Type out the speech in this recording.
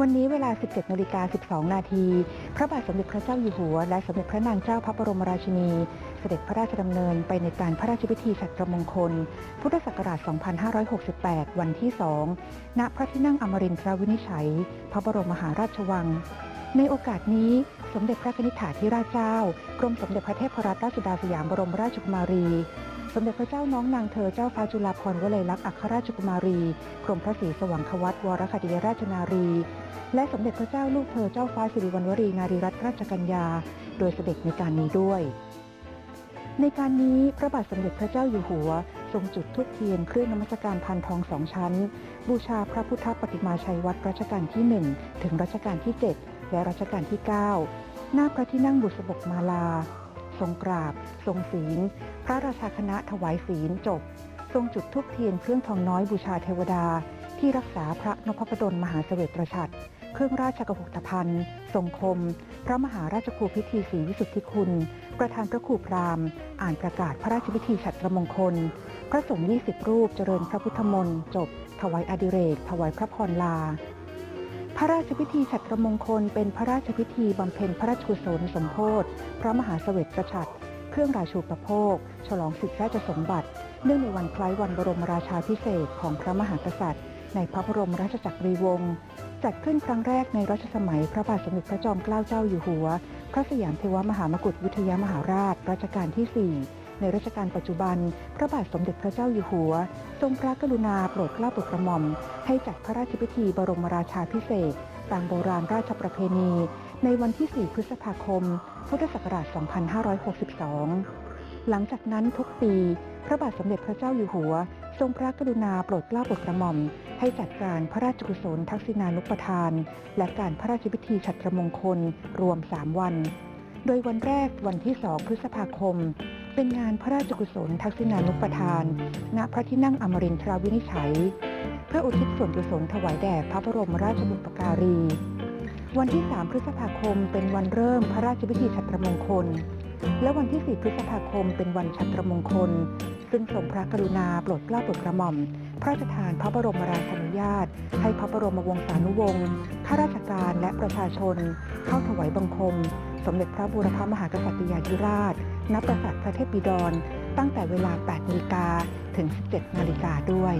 วันนี้เวลา 17นาฬิกา12 นาที พระบาทสมเด็จพระเจ้าอยู่หัว และสมเด็จพระนางเจ้าพระบรมราชินี เสด็จพระราชดำเนินไปในการพระราชพิธีฉัตรมงคล พุทธศักราช 2568 วันที่ 2 ณ พระที่นั่งอมรินทรวินิจฉัย พระบรมมหาราชวัง ในโอกาสนี้สมเด็จพระนิธิถาธิราชเจ้า กรมสมเด็จพระเทพรัตนราชสุดาสยามบรมราชกุมารี สมเด็จพระเจ้าน้องนางเธอเจ้าฟ้าจุฬาภรณ์วลัยลักษณ์อัครราชกุมารีกรมพระศรีสว่างควัตวรคติยราชนารี และสมเด็จพระเจ้าลูกเธอเจ้าฟ้าสิริวัณวรีนารีรัตนราชกัญญา โดยเสด็จในการนี้ด้วย ในการนี้พระบาทสมเด็จพระเจ้าอยู่หัว ทรงจุดธูปเทียนเครื่องนมัสการพันทองสองชั้น บูชาพระพุทธปฏิมาชัยวัดรัชกาลที่ 1 ถึงรัชกาลที่ 7 และรัชกาลที่ 9 หน้าพระที่นั่งบุษบกมาลา ทรงกราบ ทรงศีล พระราชาคณะถวายศีลจบ ทรงจุดธูปเทียนเครื่องทองน้อยบูชาเทวดา ที่รักษาพระนพดลมหาเสวตประชัดเครื่องราชกหกภัณฑ์ทรงคม พระมหาราชครูพิธีศรีวิสุทธิคุณ ประธานพระครูพรามอ่านประกาศพระราชพิธีฉัตรมงคล พระสงฆ์20รูปเจริญพระพุทธมนต์จบ ถวายอดิเรก ถวายพระพรลา พระราชพิธีฉัตรมงคลเป็นพระราชพิธีบำเพ็ญพระราชกุศลสมโพธิพระมหาเสวตประชัดเครื่องราชูปโภค ฉลองสิทธิราชสมบัติ เนื่องในวันคล้ายวันบรมราชาพิเศษของพระมหากษัตริย์ ในพระบรมราชจักรีวงศ์จัดขึ้นครั้งแรกในรัชสมัยพระบาทสมเด็จพระจอมเกล้าเจ้าอยู่หัว พระสยามเทวมหามกุฏวิทยามหาราชรัชกาลที่ 4 ในรัชกาลปัจจุบัน พระบาทสมเด็จพระเจ้าอยู่หัว ทรงพระกรุณาโปรดเกล้าโปรดกระหม่อม ให้จัดพระราชพิธีบรมราชาพิเศษตามโบราณราชประเพณี ในวันที่ 4 พฤษภาคม พุทธศักราช 2562 หลังจากนั้นทุกปี พระบาทสมเด็จพระเจ้าอยู่หัว ทรงพระกรุณาโปรดเกล้าโปรดกระหม่อม ให้จัดการพระราชกุศลทักษิณานุปทาน และการพระราชพิธีฉัตรมงคลรวม 3 วัน โดยวันแรกวันที่ 2 พฤษภาคม เป็นงานพระราชกุศลทักษิณานุปทาน ณ พระที่นั่งอมรินทราวินิจฉัย เพื่ออุทิศส่วนกุศลถวายแด่พระบรมราชบุปการี วันที่ 3 พฤษภาคมเป็นวันเริ่มพระราชพิธีฉัตรมงคล และวันที่ 4 พฤษภาคมเป็นวันฉัตรมงคล ซึ่งทรงพระกรุณาโปรดเกล้าโปรดกระหม่อม พระราชทานพระบรมราชานุญาต ให้พระบรมวงศานุวงศ์ข้าราชการและประชาชน เข้าถวายบังคม สมเด็จพระบูรพมหากษัตริยาธิราช ณปราสาทพระเทพบิดร ตั้งแต่เวลา 8นาฬิกาถึง 17นาฬิกาด้วย